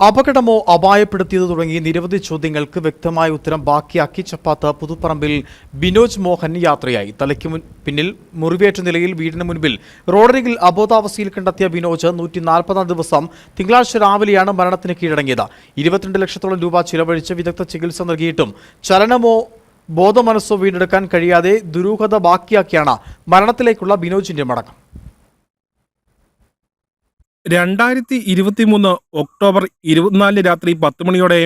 അപകടമോ അപായപ്പെടുത്തിയത് തുടങ്ങി നിരവധി ചോദ്യങ്ങൾക്ക് വ്യക്തമായ ഉത്തരം ബാക്കിയാക്കി ചപ്പാത്ത പുതുപ്പറമ്പിൽ ബിനോജ് മോഹൻ യാത്രയായി. തലയ്ക്ക് മുൻ പിന്നിൽ മുറിവേറ്റ നിലയിൽ വീടിന് മുൻപിൽ റോഡരികിൽ അബോധാവസ്ഥയിൽ കണ്ടെത്തിയ ബിനോജ് നൂറ്റി നാൽപ്പതാം ദിവസം തിങ്കളാഴ്ച രാവിലെയാണ് മരണത്തിന് കീഴടങ്ങിയത്. ഇരുപത്തിരണ്ട് ലക്ഷത്തോളം രൂപ ചിലവഴിച്ച് വിദഗ്ധ ചികിത്സ നൽകിയിട്ടും ചലനമോ ബോധമനസ്സോ വീണ്ടെടുക്കാൻ കഴിയാതെ ദുരൂഹത ബാക്കിയാക്കിയാണ് മരണത്തിലേക്കുള്ള ബിനോജിന്റെ മടക്കം. രണ്ടായിരത്തി ഇരുപത്തിമൂന്ന് ഒക്ടോബർ ഇരുപത്തിനാലിന് രാത്രി പത്ത് മണിയോടെ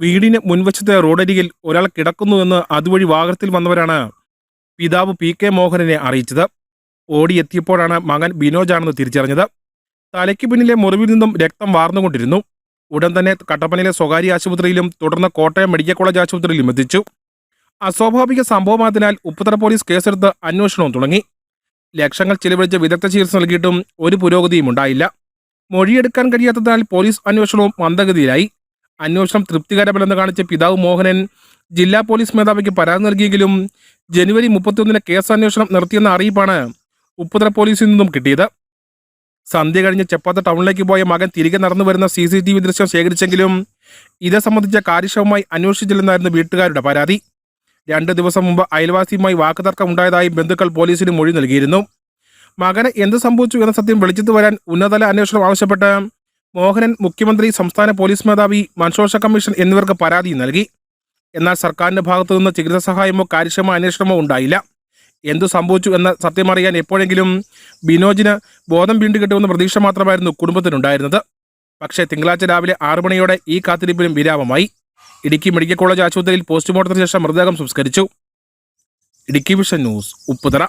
വീടിന് മുൻവശത്തെ റോഡരികിൽ ഒരാൾ കിടക്കുന്നുവെന്ന് അതുവഴി വാഹനത്തിൽ വന്നവരാണ് പിതാവ് പി കെ മോഹനനെ അറിയിച്ചത്. ഓടിയെത്തിയപ്പോഴാണ് മകൻ ബിനോജാണെന്ന് തിരിച്ചറിഞ്ഞത്. തലയ്ക്ക് പിന്നിലെ മുറിവിൽ നിന്നും രക്തം വാർന്നുകൊണ്ടിരുന്നു. ഉടൻ തന്നെ കട്ടപ്പനയിലെ സ്വകാര്യ ആശുപത്രിയിലും തുടർന്ന് കോട്ടയം മെഡിക്കൽ കോളേജ് ആശുപത്രിയിലും എത്തിച്ചു. അസ്വാഭാവിക സംഭവമായതിനാൽ ഉപ്പുതറ പോലീസ് കേസെടുത്ത് അന്വേഷണവും തുടങ്ങി. ലക്ഷങ്ങൾ ചിലവഴിച്ച് വിദഗ്ധ ചികിത്സ നൽകിയിട്ടും ഒരു പുരോഗതിയും ഉണ്ടായില്ല. മൊഴിയെടുക്കാൻ കഴിയാത്തതിനാൽ പോലീസ് അന്വേഷണവും മന്ദഗതിയിലായി. അന്വേഷണം തൃപ്തികരമല്ലെന്ന് കാണിച്ച പിതാവ് മോഹനൻ ജില്ലാ പോലീസ് മേധാവിക്ക് പരാതി നൽകിയെങ്കിലും ജനുവരി മുപ്പത്തിയൊന്നിന് കേസ് അന്വേഷണം നിർത്തിയെന്ന അറിയിപ്പാണ് ഉപ്പുതറ പോലീസിൽ നിന്നും കിട്ടിയത്. സന്ധ്യ കഴിഞ്ഞ് ചെപ്പാത്ത ടൗണിലേക്ക് പോയ മകൻ തിരികെ നടന്നു വരുന്ന സി സി ടി വി ദൃശ്യം ശേഖരിച്ചെങ്കിലും ഇത് സംബന്ധിച്ച കാര്യക്ഷമമായി അന്വേഷിച്ചില്ലെന്നായിരുന്നു വീട്ടുകാരുടെ പരാതി. രണ്ട് ദിവസം മുമ്പ് അയൽവാസിയുമായി വാക്കുതർക്കം ഉണ്ടായതായി ബന്ധുക്കൾ പോലീസിന് മൊഴി നൽകിയിരുന്നു. മകന് എന്ത് സംഭവിച്ചു എന്ന സത്യം വെളിച്ചത്ത് വരാൻ ഉന്നതതല അന്വേഷണം ആവശ്യപ്പെട്ട് മോഹനൻ മുഖ്യമന്ത്രി സംസ്ഥാന പോലീസ് മേധാവി മൻശോഷ കമ്മീഷൻ എന്നിവർക്ക് പരാതി നൽകി. എന്നാൽ സർക്കാരിന്റെ ഭാഗത്തു നിന്ന് ചികിത്സാ സഹായമോ കാര്യക്ഷമ അന്വേഷണമോ ഉണ്ടായില്ല. എന്തു സംഭവിച്ചു എന്ന സത്യമറിയാൻ എപ്പോഴെങ്കിലും ബിനോജിന് ബോധം വീണ്ടു കിട്ടുമെന്ന പ്രതീക്ഷ മാത്രമായിരുന്നു കുടുംബത്തിനുണ്ടായിരുന്നത്. പക്ഷേ തിങ്കളാഴ്ച രാവിലെ ആറു മണിയോടെ ഈ കാത്തിരിപ്പിലും വിരാമമായി. ഇടുക്കി മെഡിക്കൽ കോളേജ് ആശുപത്രിയിൽ പോസ്റ്റ്മോർട്ടത്തിന് ശേഷം മൃതദേഹം സംസ്കരിച്ചു. Idukki vision news Upputhara.